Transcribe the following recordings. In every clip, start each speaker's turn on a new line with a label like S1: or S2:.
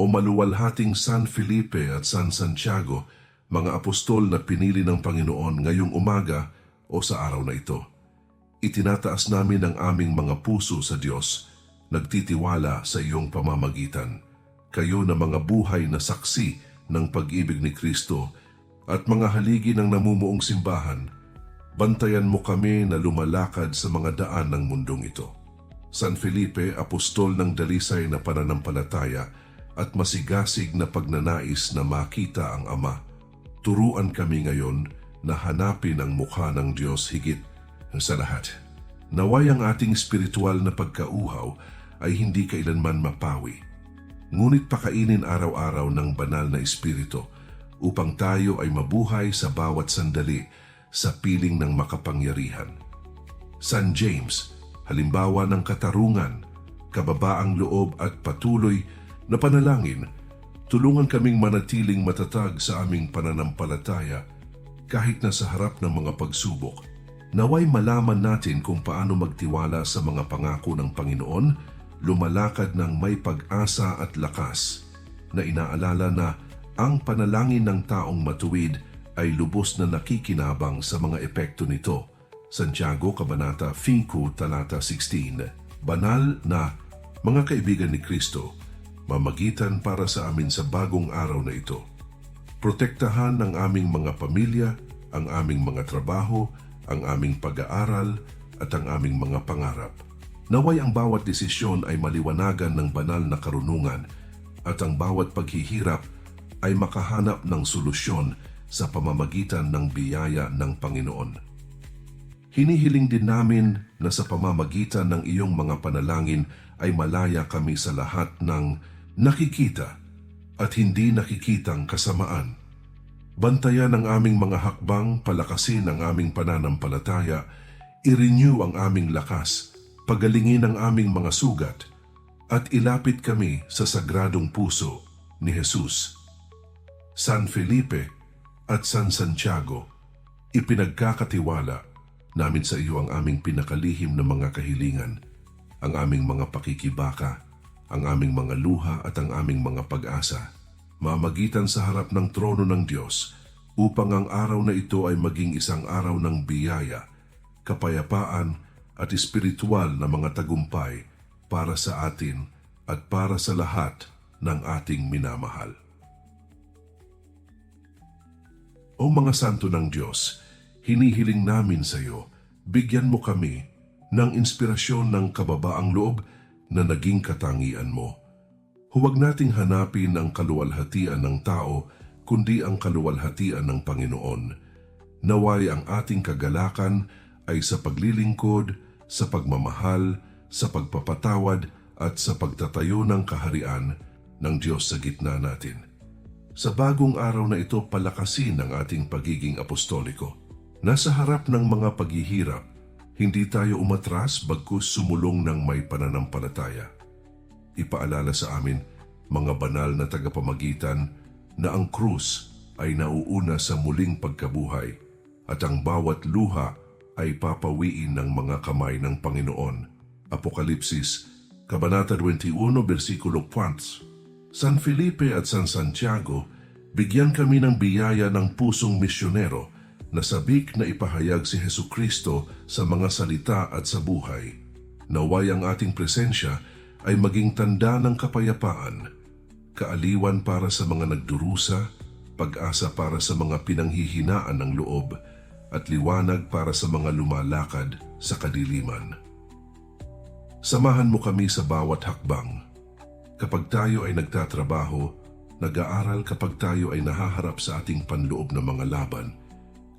S1: o maluwalhating San Felipe at San Santiago, mga apostol na pinili ng Panginoon ngayong umaga o sa araw na ito. Itinataas namin ang aming mga puso sa Diyos, nagtitiwala sa iyong pamamagitan. Kayo na mga buhay na saksi ng pag-ibig ni Kristo at mga haligi ng namumuong simbahan, bantayan mo kami na lumalakad sa mga daan ng mundong ito. San Felipe, apostol ng dalisay na pananampalataya at masigasig na pagnanais na makita ang Ama. Turuan kami ngayon na hanapin ang mukha ng Diyos higit sa lahat. Naway ang ating spiritual na pagkauhaw ay hindi kailanman mapawi. Ngunit pakainin araw-araw ng banal na espiritu upang tayo ay mabuhay sa bawat sandali sa piling ng makapangyarihan. San James, halimbawa ng katarungan, kababaang loob at patuloy na panalangin, tulungan kaming manatiling matatag sa aming pananampalataya kahit na sa harap ng mga pagsubok. Naway malaman natin kung paano magtiwala sa mga pangako ng Panginoon, lumalakad ng may pag-asa at lakas, na inaalala na ang panalangin ng taong matuwid ay lubos na nakikinabang sa mga epekto nito. Santiago, Kabanata 5, Talata 16 Banal na mga kaibigan ni Kristo, mamagitan para sa amin sa bagong araw na ito. Protektahan ang aming mga pamilya, ang aming mga trabaho, ang aming pag-aaral at ang aming mga pangarap. Naway ang bawat desisyon ay maliwanagan ng banal na karunungan at ang bawat paghihirap ay makahanap ng solusyon sa pamamagitan ng biyaya ng Panginoon. Hinihiling din namin na sa pamamagitan ng iyong mga panalangin ay malaya kami sa lahat ng nakikita at hindi nakikitang kasamaan. Bantayan ang aming mga hakbang, palakasin ang aming pananampalataya, i-renew ang aming lakas, pagalingin ang aming mga sugat, at ilapit kami sa sagradong puso ni Jesus. San Felipe at San Santiago, ipinagkakatiwala namin sa iyo ang aming pinakalihim na mga kahilingan, ang aming mga pakikibaka, ang aming mga luha at ang aming mga pag-asa, mamagitan sa harap ng trono ng Diyos, upang ang araw na ito ay maging isang araw ng biyaya, kapayapaan at espiritual na mga tagumpay para sa atin at para sa lahat ng ating minamahal. O mga santo ng Diyos, hinihiling namin sa iyo, bigyan mo kami ng inspirasyon ng kababaang loob na naging katangian mo. Huwag nating hanapin ang kaluwalhatian ng tao, kundi ang kaluwalhatian ng Panginoon. Naway ang ating kagalakan ay sa paglilingkod, sa pagmamahal, sa pagpapatawad at sa pagtatayo ng kaharian ng Diyos sa gitna natin. Sa bagong araw na ito, palakasin ang ating pagiging apostoliko. Nasa harap ng mga paghihirap, hindi tayo umatras bagkus sumulong ng may pananampalataya. Ipaalala sa amin, mga banal na tagapamagitan, na ang krus ay nauuna sa muling pagkabuhay at ang bawat luha ay papawiin ng mga kamay ng Panginoon. Apokalipsis, Kabanata 21, versikulo 4. San Felipe at San Santiago, bigyan kami ng biyaya ng pusong misyonero na sabik na ipahayag si Heso Kristo sa mga salita at sa buhay. Naway ang ating presensya ay maging tanda ng kapayapaan, kaaliwan para sa mga nagdurusa, pag-asa para sa mga pinanghihinaan ng loob, at liwanag para sa mga lumalakad sa kadiliman. Samahan mo kami sa bawat hakbang. Kapag tayo ay nagtatrabaho, nag-aaral kapag tayo ay nahaharap sa ating panloob na mga laban,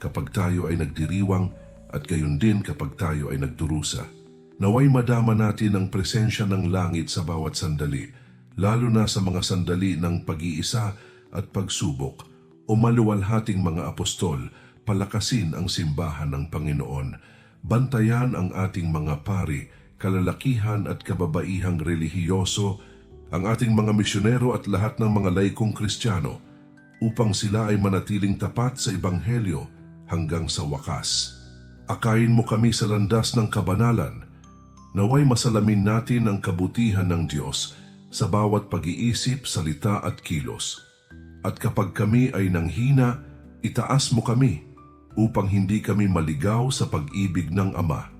S1: kapag tayo ay nagdiriwang at gayon din kapag tayo ay nagdurusa. Naway madama natin ang presensya ng langit sa bawat sandali, lalo na sa mga sandali ng pag-iisa at pagsubok o maluwalhating mga apostol, palakasin ang simbahan ng Panginoon, bantayan ang ating mga pari, kalalakihan at kababaihang relihiyoso, ang ating mga misyonero at lahat ng mga laikong kristyano, upang sila ay manatiling tapat sa Ebanghelyo hanggang sa wakas. Akayin mo kami sa landas ng kabanalan, naway masalamin natin ang kabutihan ng Diyos sa bawat pag-iisip, salita at kilos. At kapag kami ay nanghina, itaas mo kami upang hindi kami maligaw sa pag-ibig ng Ama.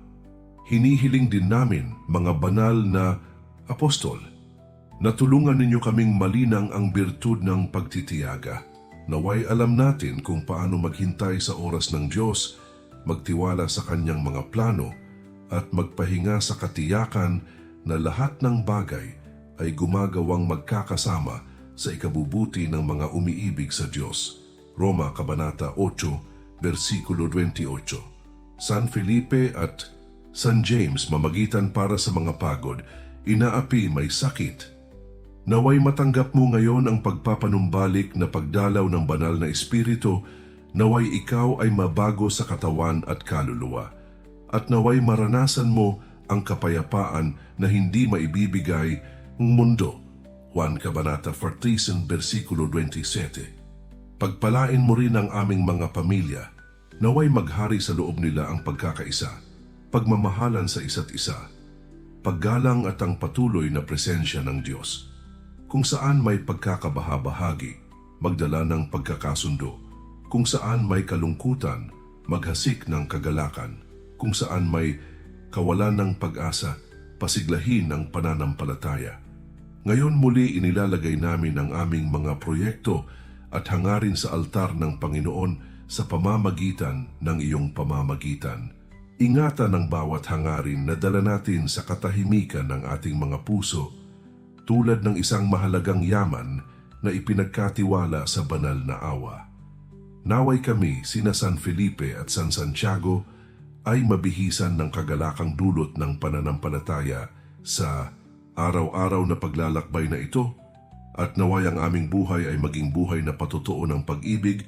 S1: Hinihiling din namin, mga banal na apostol, na tulungan ninyo kaming malinang ang birtud ng pagtitiyaga. Naway alam natin kung paano maghintay sa oras ng Diyos, magtiwala sa Kanyang mga plano, at magpahinga sa katiyakan na lahat ng bagay ay gumagawang magkakasama sa ikabubuti ng mga umiibig sa Diyos. Roma Kabanata 8, versikulo 28. San Felipe at San James mamagitan para sa mga pagod, inaapi may sakit. Naway matanggap mo ngayon ang pagpapanumbalik na pagdalaw ng banal na espiritu, naway ikaw ay mabago sa katawan at kaluluwa, at naway maranasan mo ang kapayapaan na hindi maibibigay ng mundo. Juan Kabanata 14, versikulo 27. Pagpalain mo rin ang aming mga pamilya, naway maghari sa loob nila ang pagkakaisa, pagmamahalan sa isa't isa, paggalang at ang patuloy na presensya ng Diyos. Kung saan may pagkakabahabahagi, magdala ng pagkakasundo. Kung saan may kalungkutan, maghasik ng kagalakan. Kung saan may kawalan ng pag-asa, pasiglahin ng pananampalataya. Ngayon muli inilalagay namin ang aming mga proyekto at hangarin sa altar ng Panginoon sa pamamagitan ng iyong pamamagitan. Ingatan ang bawat hangarin na dala natin sa katahimikan ng ating mga puso tulad ng isang mahalagang yaman na ipinagkatiwala sa banal na awa. Naway kami, sina San Felipe at San Santiago, ay mabihisan ng kagalakang dulot ng pananampalataya sa araw-araw na paglalakbay na ito at naway ang aming buhay ay maging buhay na patutuo ng pag-ibig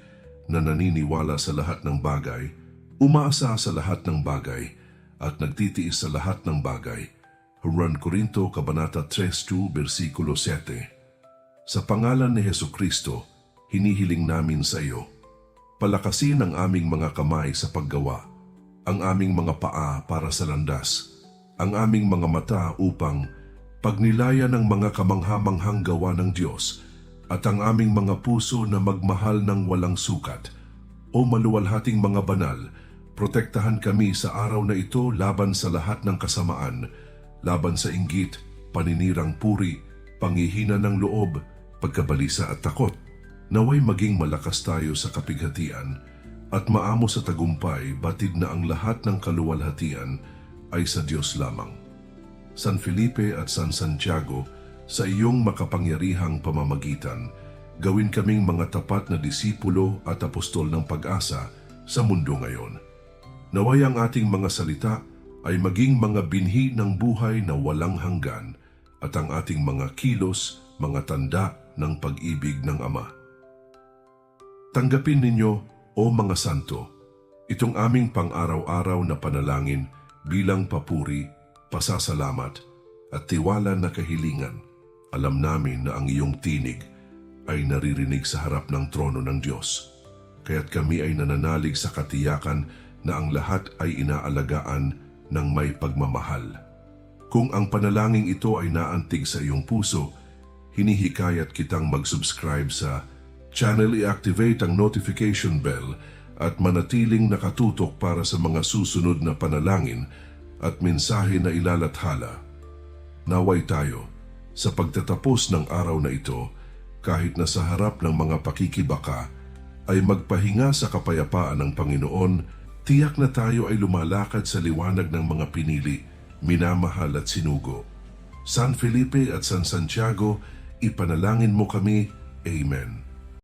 S1: na naniniwala sa lahat ng bagay, umaasa sa lahat ng bagay, at nagtitiis sa lahat ng bagay. 1 Corinto Kabanata 3.2 versikulo 7 Sa pangalan ni Heso Kristo, hinihiling namin sa iyo, palakasin ang aming mga kamay sa paggawa, ang aming mga paa para sa landas, ang aming mga mata upang pagnilaya ng mga kamanghamanghang gawa ng Diyos at ang aming mga puso na magmahal ng walang sukat. O maluwalhating mga banal, protektahan kami sa araw na ito laban sa lahat ng kasamaan, laban sa inggit, paninirang puri, pangihina ng loob, pagkabalisa at takot. Naway maging malakas tayo sa kapighatian at maamo sa tagumpay batid na ang lahat ng kaluwalhatian ay sa Diyos lamang. San Felipe at San Santiago, sa iyong makapangyarihang pamamagitan, gawin kaming mga tapat na disipulo at apostol ng pag-asa sa mundo ngayon. Naway ang ating mga salita ay maging mga binhi ng buhay na walang hanggan at ang ating mga kilos, mga tanda ng pag-ibig ng Ama. Tanggapin ninyo, o mga santo, itong aming pang-araw-araw na panalangin bilang papuri, pasasalamat, at tiwala na kahilingan. Alam namin na ang iyong tinig ay naririnig sa harap ng trono ng Diyos. Kaya't kami ay nananalig sa katiyakan na ang lahat ay inaalagaan ng may pagmamahal. Kung ang panalangin ito ay naantig sa iyong puso, hinihikayat kitang mag-subscribe sa channel i-activate ang notification bell at manatiling nakatutok para sa mga susunod na panalangin at mensahe na ilalathala. Naway tayo, sa pagtatapos ng araw na ito, kahit na sa harap ng mga pakikibaka, ay magpahinga sa kapayapaan ng Panginoon, tiyak na tayo ay lumalakad sa liwanag ng mga pinili, minamahal at sinugo. San Felipe at San Santiago, ipanalangin mo kami. Amen.